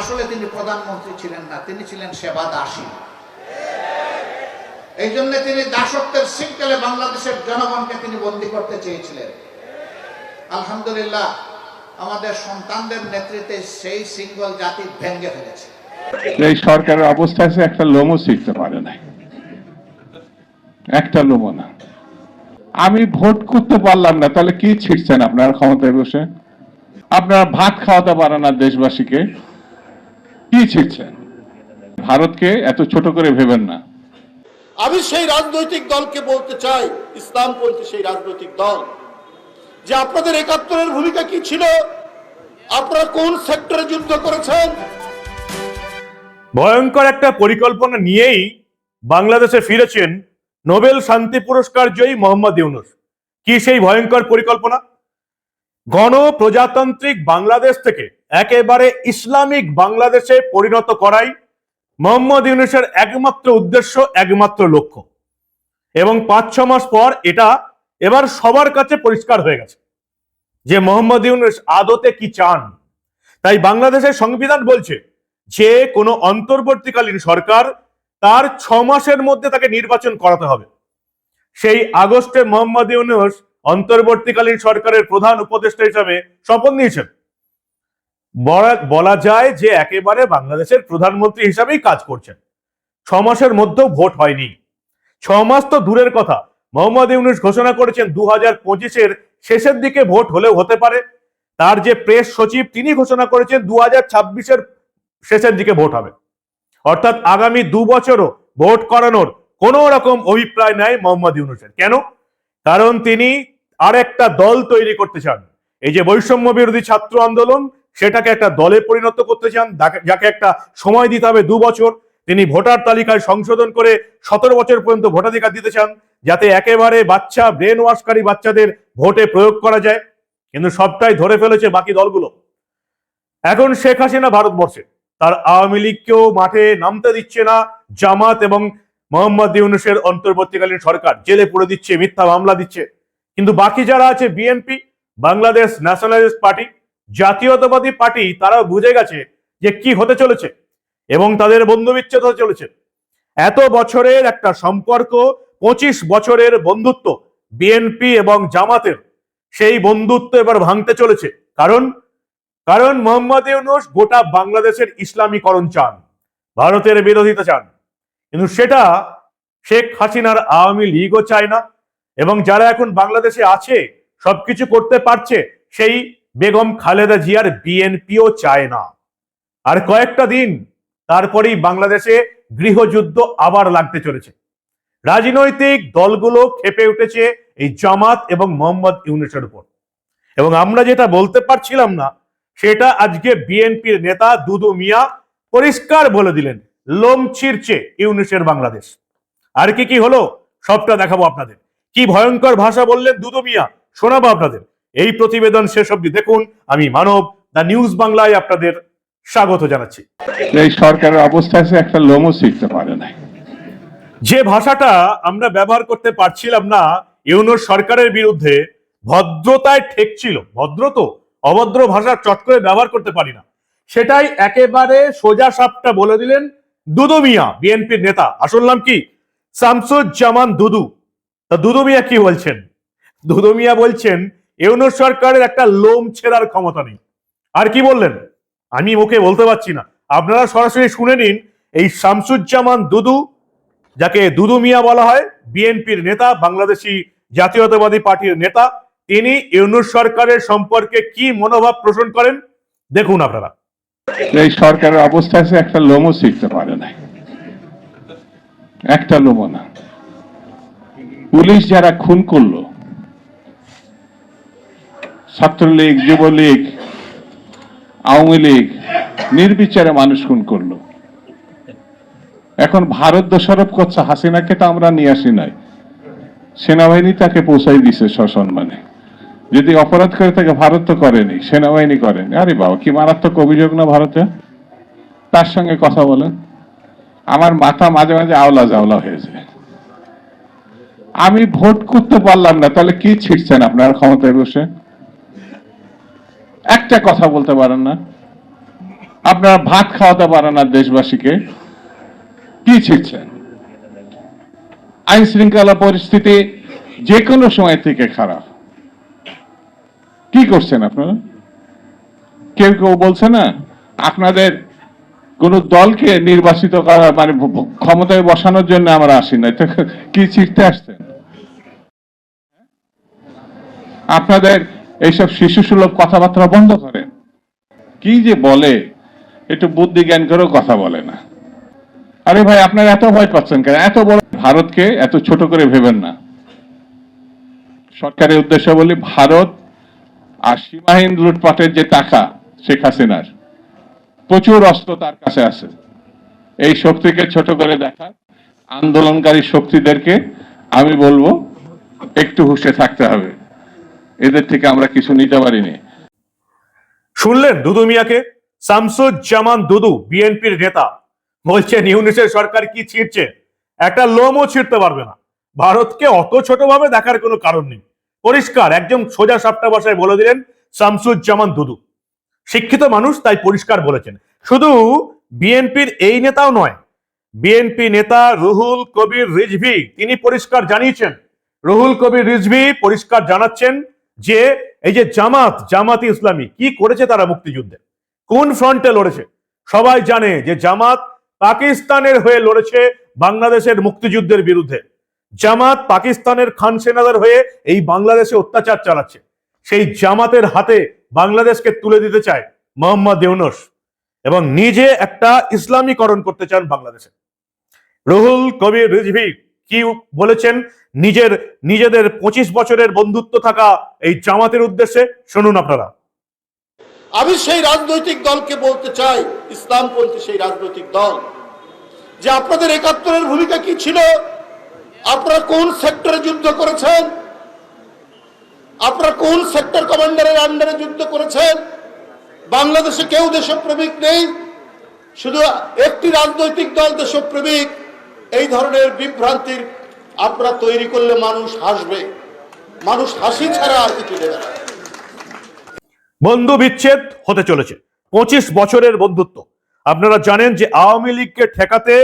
আসলে তিনি প্রধানমন্ত্রী ছিলেন না, তিনি ছিলেন সেবা দাসী। এই জন্য তিনি দাসত্বের শৃঙ্খলে বাংলাদেশের জনগণকে তিনি বন্দী করতে চেয়েছিলেন। আলহামদুলিল্লাহ, আমাদের সন্তানদের নেতৃত্বে সেই সিঙ্গল জাতি ভেঙ্গে ফেলেছে। এই সরকারের অবস্থা আছে একটা লোমও শিখতে পারে নাই। একটা লোমও না। আমি ভোট করতে পারলাম না, তাহলে কি ছিটছেন আপনারা ক্ষমতায় বসে? আপনারা ভাত খাওয়াতে পারেন না দেশবাসীকে। কি ছিটছেন? ভারতকে এত ছোট করে ভেবেন না। আমি সেই রাজনৈতিক দলকে বলতে চাই ইসলামপন্থী সেই রাজনৈতিক দল। যে আপনাদের একাত্তরের ভূমিকা কি ছিল? আপনারা কোন সেক্টরে যুদ্ধ করেছেন? ভয়ঙ্কর একটা পরিকল্পনা নিয়েই বাংলাদেশে ফিরেছেন নোবেল শান্তি পুরস্কার জয়ী মোহাম্মদ ইউনুস। কি সেই ভয়ঙ্কর পরিকল্পনা? গণ প্রজাতান্ত্রিক বাংলাদেশ থেকে একেবারে ইসলামিক বাংলাদেশে পরিণত করাই মোহাম্মদ ইউনুসের একমাত্র উদ্দেশ্য, একমাত্র লক্ষ্য। এবং পাঁচ, ছ মাস পর এটা এবার সবার কাছে পরিষ্কার হয়ে গেছে যে মোহাম্মদ ইউনুস আদতে কি চান। তাই বাংলাদেশের সংবিধান বলছে, যে কোনো অন্তর্বর্তীকালীন সরকার তার ছ মাসের মধ্যে তাকে নির্বাচন করাতে হবে। সেই আগস্টে মোহাম্মদ ইউনুস অন্তর্বর্তীকালীন সরকারের প্রধান উপদেষ্টা হিসাবে শপথ নিয়েছেন। বলা- যায় যে একেবারে বাংলাদেশের প্রধানমন্ত্রী হিসাবেই কাজ করছেন। ছ মাসের মধ্যেও ভোট হয়নি। ছ মাস তো দূরের কথা। মোহাম্মদ ইউনুস ঘোষণা করেছেন দু হাজার পঁচিশের শেষের দিকে ভোট হলেও হতে পারে। তার যে প্রেস সচিব, তিনি ঘোষণা করেছেন দু হাজার ছাব্বিশের শেষের দিকে ভোট হবে। অর্থাৎ আগামী দু বছরও ভোট করানোর কোনো রকম অভিপ্রায় নাই মোহাম্মদ ইউনুসের। কেন? কারণ তিনি আর একটা দল তৈরি করতে চান। এই যে বৈষম্য বিরোধী ছাত্র আন্দোলন, সেটাকে একটা দলে পরিণত করতে চান, যাকে- একটা সময় দিতে হবে দু বছর। তিনি ভোটার তালিকায় সংশোধন করে সতেরো বছর পর্যন্ত ভোটাধিকার দিতে চান, যাতে একেবারে বাচ্চা ব্রেন ওয়াশকারী বাচ্চাদের ভোটে প্রয়োগ করা যায়। কিন্তু সবটাই ধরে ফেলেছে বাকি দলগুলো। এখন শেখ হাসিনা ভারতবর্ষে। তার আওয়ামী লীগকেও মাঠে নামতে দিচ্ছে না জামাত এবং মোহাম্মদ ইউনুসের অন্তর্বর্তীকালীন সরকার। জেলে পুরে দিচ্ছে, মিথ্যা মামলা দিচ্ছে। কিন্তু বাকি যারা আছে বিএনপি বাংলাদেশ ন্যাশনালিস্ট পার্টি জাতীয়তাবাদী পার্টি, তারাও বুঝে গেছে যে কি হতে চলেছে এবং তাদের বন্ধু বিচ্ছেদ হতে চলেছে। এত বছরের একটা সম্পর্ক, পঁচিশ বছরের বন্ধুত্ব বিএনপি এবং জামাতের, সেই বন্ধুত্ব এবার ভাঙতে চলেছে। কারণ কারণ মোহাম্মদ ইউনুস গোটা বাংলাদেশের ইসলামীকরণ চান, ভারতের বিরোধিতা চান। কিন্তু সেটা শেখ হাসিনার আওয়ামী লীগও চায় না এবং যারা এখন বাংলাদেশে আছে, সবকিছু করতে পারছে, সেই বেগম খালেদা জিয়ার বিএনপিও চায় না। আর কয়েকটা দিন তারপরেই বাংলাদেশে গৃহযুদ্ধ আবার লাগতে চলেছে। রাজনৈতিক দলগুলো খেপে উঠেছে এই জামাত এবং মোহাম্মদ ইউনুসের উপর। এবং আমরা যেটা বলতে পারছিলাম না, সেটা আজকে বিএনপির নেতা দুদু মিয়া পরিষ্কার বলে দিলেন, লোম ছিঁড়ছে ইউনুসের বাংলাদেশ। আর কি কি হলো, সবটা দেখাবো আপনাদের। কি ভয়ঙ্কর ভাষা বললেন দুদু মিয়া? শোনাবো আপনাদের। এই প্রতিবেদন শেষ অব্দি দেখুন। আমি মানব দা নিউজ বাংলায় আপনাদের স্বাগত জানাচ্ছি। এই সরকারের অবস্থা একটা লোমও শিখতে পারে নাই। যে ভাষাটা আমরা ব্যবহার করতে পারছিলাম না ইউনুস সরকারের বিরুদ্ধে ভদ্রতায় ঠেকছিল। ভদ্র তো অভদ্র ভাষা চট করে ব্যবহার করতে পারি না। সেটাই একেবারে সোজা সাপটা বলে দিলেন দুদু মিয়া বিএনপির নেতা। আসল নাম কি? শামসুজ্জামান দুদু। তা দুদু মিয়া কি বলছেন? দুদু মিয়া বলছেন, ইউনুস সরকারের একটা লোম ছেঁড়ার ক্ষমতা নেই। আর কি বললেন? আমি মুখে বলতে পারছি না। আপনারা সরাসরি শুনে নিন, এই শামসুজ্জামান দুদু, যাকে দুদু মিয়া বলা হয়, বিএনপির নেতা, বাংলাদেশি জাতীয়তাবাদী পার্টির নেতা, তিনি ইউনুস সরকারের সম্পর্কে কি মনোভাব পোষণ করেন? দেখুন আপনারা। এই সরকারের অবস্থা আছে, একটা লোমও শিখতে পারে নাই। একটা লোমও না। পুলিশ যারা খুন করল, ছাত্রলীগ, যুবলীগ, আওয়ামী লীগ, নির্বিচারে মানুষ খুন করল। এখন ভারত দোষারোপ করছে, হাসিনাকে তো আমরা নিয়ে আসি নাই। সেনাবাহিনী তাকে পৌঁছাই দিছে সসম্মানে। যদি অপরাধ করে তাকে ভারত তো করেনি, সেনাবাহিনী করেনি, আরে বাবা, কি মারাত্মক অভিযোগ না ভারতে? তার সঙ্গে কথা বলেন। আমার মাথা মাঝে মাঝে আওলা জাওলা হয়ে যায়। আমি ভোট করতে পারলাম না, তাহলে কি ছিটছেন আপনার ক্ষমতায় বসে? একটা কথা বলতে পারেন না। আপনারা ভাত খাওয়াতে পারেন না দেশবাসীকে। কি ছিটছেন আইন শৃঙ্খলা পরিস্থিতি যে কোনো সময় থেকে খারাপ। কি করছেন আপনারা? কেউ কেউ বলছে না, আপনাদের কোন দলকে নির্বাচিত করা মানে ক্ষমতায় বসানোর জন্য আমরা আসি না। তো কি ছিটতে আসছেন আপনাদের এইসব শিশু সুলভ কথাবার্তা বন্ধ করেন। কি যে বলে, একটু বুদ্ধি জ্ঞান করেও কথা বলে না। আরে ভাই, আপনারা এত ভয় পাচ্ছেন কেন? এত বড় ভারতকে এত ছোট করে ভেবেন না। সরকারের উদ্দেশ্য বলি, ভারত আর সীমাহীন লুটপাটের যে টাকা, শেখ হাসিনার প্রচুর অস্ত্র তার কাছে আছে। এই শক্তিকে ছোট করে দেখা আন্দোলনকারী শক্তিদেরকে আমি বলব, একটু হুঁশে থাকতে হবে। এদের থেকে আমরা কিছু নিতে পারিনি। শুনলেন দুদু মিয়াকে? শামসুজ্জামান দুদু, বিএনপির নেতা। বলছেন, ইউনিসের সরকার কি ছিঁড়ছে? একটা লোমও ছিঁড়তে পারবে না। ভারতকে অত ছোটভাবে দেখার কোনো কারণ নেই। পরিষ্কার, একদম সোজা সাপটা ভাষায় বলে দিলেন শামসুজ্জামান দুদু। শিক্ষিত মানুষ তাই পরিষ্কার বলেছেন। শুধু বিএনপির এই নেতাও নয়, বিএনপি নেতা রুহুল কবির রিজভি তিনি পরিষ্কার জানিয়েছেন। রুহুল কবির রিজভি পরিষ্কার জানাচ্ছেন যে এই যে জামাত, জামাতি ইসলামী, কি করেছে তারা মুক্তিযুদ্ধে? কোন ফ্রন্টে লড়েছে? সবাই জানে যে জামাত পাকিস্তানের হয়ে লড়েছে বাংলাদেশের মুক্তিযুদ্ধের বিরুদ্ধে। জামাত পাকিস্তানের খান সেনাদের হয়ে এই বাংলাদেশে অত্যাচার চালাচ্ছে। সেই জামাতের হাতে বাংলাদেশকে তুলে দিতে চায় মোহাম্মদ ইউনুস এবং নিজে একটা ইসলামীকরণ করতে চান বাংলাদেশে। রুহুল কবির রিজভি কি বলেছেন? নিজের, নিজেদের পঁচিশ বছরের বন্ধুত্ব থাকা এই জামাতের উদ্দেশ্যে শুনুন আপনারা। আমি সেই রাজনৈতিক দলকে বলতে চাই, ইসলামপন্থী সেই রাজনৈতিক দল। যে আপনাদের একাত্তরের ভূমিকা কি ছিল? আপনারা কোন সেক্টরে যুদ্ধ করেছেন? আপনারা কোন সেক্টর কমান্ডারের আন্ডারে যুদ্ধ করেছেন? বাংলাদেশে কেউ দেশপ্রেমিক নেই। শুধু একটি রাজনৈতিক দল দেশপ্রেমিক। এই ধরনের বিভ্রান্তির আপনারা তৈরি করলে মানুষ হাসবে। মানুষ হাসি ছাড়া আর কিছু দেবে বন্ধু বিচ্ছেদ হতে চলেছে। পঁচিশ বছরের বন্ধুত্ব। আপনারা জানেন যে আওয়ামী লীগকে ঠেকাতে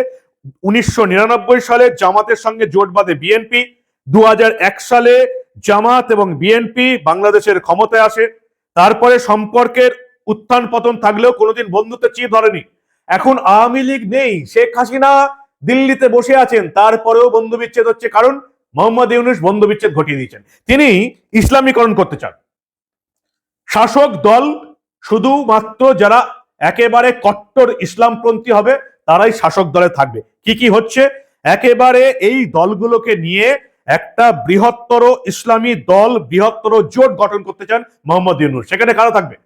উনিশশো নিরানব্বই সালে জামাতের সঙ্গে জোট বাঁধে বিএনপি। দু হাজার এক সালে জামাত এবং বিএনপি বাংলাদেশের ক্ষমতায় আসে। তারপরে সম্পর্কের উত্থান পতন থাকলেও কোনোদিন বন্ধুত্বের চির ধরেনি। এখন আওয়ামী লীগ নেই, শেখ হাসিনা দিল্লিতে বসে আছেন, তারপরেও বন্ধু বিচ্ছেদ হচ্ছে কারণ মোহাম্মদ ইউনুস বন্ধু বিচ্ছেদ ঘটিয়ে দিয়েছেন। তিনি ইসলামীকরণ করতে চান। শাসক দল শুধুমাত্র যারা একেবারে কট্টর ইসলামপন্থী হবে, তারাই শাসক দলে থাকবে। কি কি হচ্ছে? একেবারে এই দলগুলোকে নিয়ে একটা বৃহত্তর ইসলামী দল, বৃহত্তর জোট গঠন করতে চান মোহাম্মদ ইউনুস। সেখানে কারা থাকবে?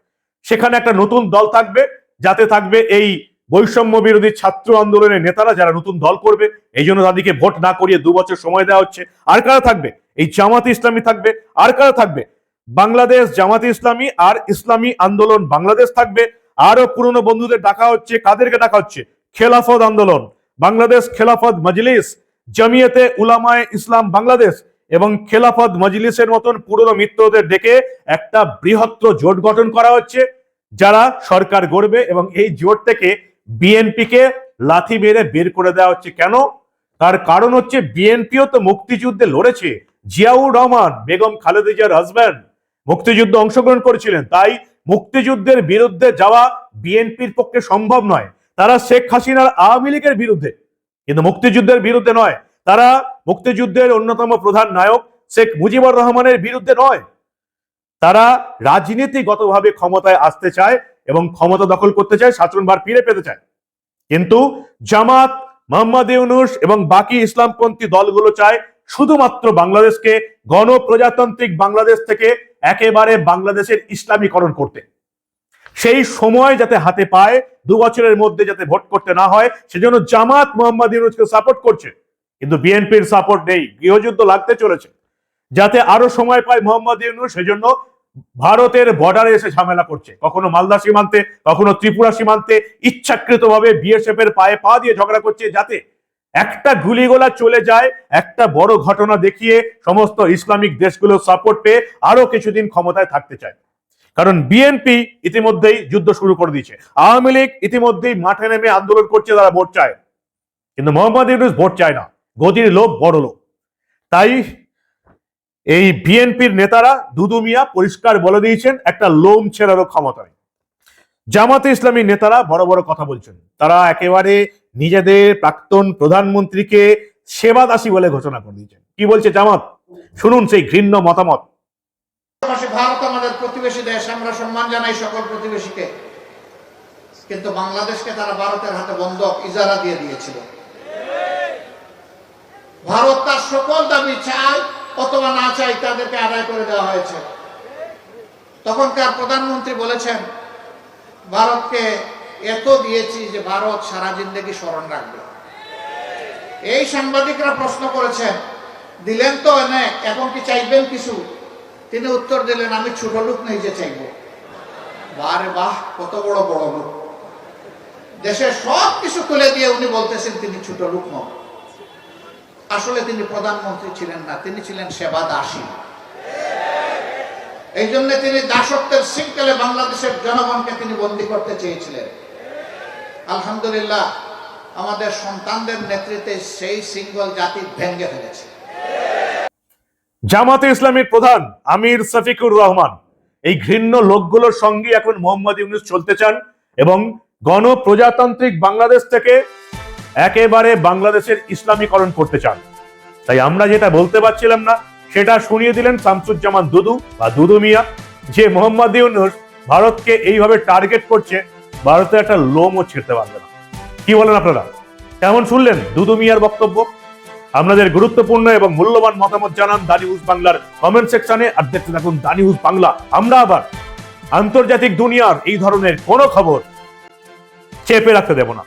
সেখানে একটা নতুন দল থাকবে, যাতে থাকবে এই বৈষম্য বিরোধী ছাত্র আন্দোলনের নেতারা যারা নতুন দল করবে, এই জন্য তাদেরকে ভোট না করিয়ে দু বছর সময় দেওয়া হচ্ছে। আর কারা থাকবে? এই জামাত ইসলামী থাকবে। আর কারা থাকবে? বাংলাদেশ জামাতে ইসলামী আর ইসলামী আন্দোলন বাংলাদেশ থাকবে। আরও পুরনো বন্ধুদের ডাকা হচ্ছে। কাদেরকে ডাকা হচ্ছে? খেলাফত আন্দোলন। বাংলাদেশ খেলাফত মজলিস জমিয়তে উলামায় ইসলাম বাংলাদেশ এবং খেলাফত মজলিসের মতন পুরনো মিত্রদের ডেকে একটা বৃহত্তর জোট গঠন করা হচ্ছে, যারা সরকার গড়বে এবং এই জোট থেকে বিএনপি কে লাথি মেরে বের করে দেওয়া হচ্ছে। কেন? তার কারণ হচ্ছে বিএনপিও তো মুক্তিযুদ্ধে লড়েছে। জিয়াউর রহমান, বেগম খালেদা জিয়ার হাজব্যান্ড মুক্তিযুদ্ধে অংশগ্রহণ করেছিলেন। তাই মুক্তিযুদ্ধের বিরুদ্ধে যাওয়া বিএনপির পক্ষে সম্ভব নয়। তারা শেখ হাসিনার আওয়ামী লীগের বিরুদ্ধে কিন্তু মুক্তিযুদ্ধের বিরুদ্ধে নয়। তারা মুক্তিযুদ্ধের অন্যতম প্রধান নায়ক শেখ মুজিবুর রহমানের বিরুদ্ধে নয়। তারা রাজনীতিগতভাবে ক্ষমতায় আসতে চায় এবং ক্ষমতা দখল করতে চায় শাসনভার ফিরে পেতে চায়। কিন্তু জামাত, মোহাম্মদ ইউনুস এবং বাকি ইসলামপন্থী দলগুলো চায় শুধুমাত্র বাংলাদেশকে গণপ্রজাতান্ত্রিক বাংলাদেশ থেকে একেবারে বাংলাদেশের ইসলামীকরণ করতে। সেই সময় যাতে হাতে পায়, দু বছরের মধ্যে যাতে ভোট করতে না হয়, সেজন্য জামাত মোহাম্মদ ইউনুসকে সাপোর্ট করছে। কিন্তু বিএনপির সাপোর্ট নেই, গৃহযুদ্ধ লাগতে চলেছে। যাতে আরও সময় পায় মোহাম্মদ ইউনুস, সেজন্য ভারতের বর্ডারে এসে ঝামেলা করছে। কখনো মালদা সীমান্তে, কখনো ত্রিপুরা সীমান্তে ইচ্ছাকৃতভাবে বিএসএফ এর পায়ে পা দিয়ে ঝগড়া করছে যাতে একটা গুলিগোলা চলে যায়, একটা বড় ঘটনা দেখিয়ে সমস্ত ইসলামিক দেশগুলো সাপোর্ট পেয়ে আরও কিছুদিন ক্ষমতায় থাকতে চায়। কারণ বিএনপি ইতিমধ্যেই যুদ্ধ শুরু করে দিয়েছে। আওয়ামী লীগ ইতিমধ্যেই মাঠে নেমে আন্দোলন করছে তারা ভোট চায়। কিন্তু মোহাম্মদ ইউনুস ভোট চায় না। গদির লোভ, বড় লোক তাই এই বিএনপির নেতারা দুদু মিয়া পরিষ্কার বলে দিয়েছেন, একটা লোম ছেড়ারও ক্ষমতা নেই। জামাতে ইসলামী নেতারা বড় বড় কথা বলছেন। তারা একেবারে নিজেদের প্রাক্তন প্রধানমন্ত্রীকে সেবাদাসী বলে ঘোষণা করে দিয়েছেন। কি বলছে জামাত? শুনুন সেই ঘৃণ্য মতামত। ভারত প্রতিবেশী দেশ, আমরা সম্মান জানাই সকল প্রতিবেশীকে। কিন্তু বাংলাদেশকে তারা ভারতের হাতে বন্ধক, ইজারা দিয়ে দিয়েছিল। ভারত তার সকল দাবি চায়, অথবা না চাই তাদেরকে আদায় করে দেওয়া হয়েছে। তখনকার প্রধানমন্ত্রী বলেছেন, ভারতকে এত দিয়েছি যে ভারত সারা জিন্দগি স্মরণ রাখবে। এই সাংবাদিকরা প্রশ্ন করেছেন, দিলেন তো অনেক, এখন কি চাইবেন কিছু? তিনি উত্তর দিলেন, আমি ছোট লোক যে চাইব। বারে বাহ, কত বড় বড় লোক। দেশের সব কিছু তুলে দিয়ে উনি বলতেছেন, তিনি ছোট লোক নন। আসলে তিনি প্রধানমন্ত্রী ছিলেন না, তিনি ছিলেন সেবা দাসী। এই জন্য তিনি দাসত্বের শৃঙ্খলে বাংলাদেশের জনগণকে তিনি বন্দী করতে চেয়েছিলেন। আলহামদুলিল্লাহ, আমাদের সন্তানদের নেতৃত্বে সেই সিঙ্গল জাতি ভেঙ্গে ফেলেছে। জামাতে ইসলামীর প্রধান আমির সফিকুর রহমান। এই ঘৃণ্য লোকগুলোর সঙ্গে এখন মোহাম্মদ ইউনুস চলতে চান এবং গণপ্রজাতান্ত্রিক বাংলাদেশ থেকে একেবারে বাংলাদেশের ইসলামীকরণ করতে চান। তাই আমরা যেটা বলতে পারছিলাম না, সেটা শুনিয়ে দিলেন শামসুজ্জামান দুদু বা দুদু মিয়া, যে মোহাম্মদ ইউনুস ভারতকে এইভাবে টার্গেট করছে ভারতের একটা লোমও ছিঁড়তে পারবে না। কি বলেন আপনারা? কেমন শুনলেন দুদু মিয়ার বক্তব্য? আপনাদের গুরুত্বপূর্ণ এবং মূল্যবান মতামত জানান দা নিউজ বাংলার কমেন্ট সেকশনে আর দেখতে থাকুন দা নিউজ বাংলা। আমরা আবার আন্তর্জাতিক দুনিয়ার এই ধরনের কোনো খবর চেপে রাখতে দেব না।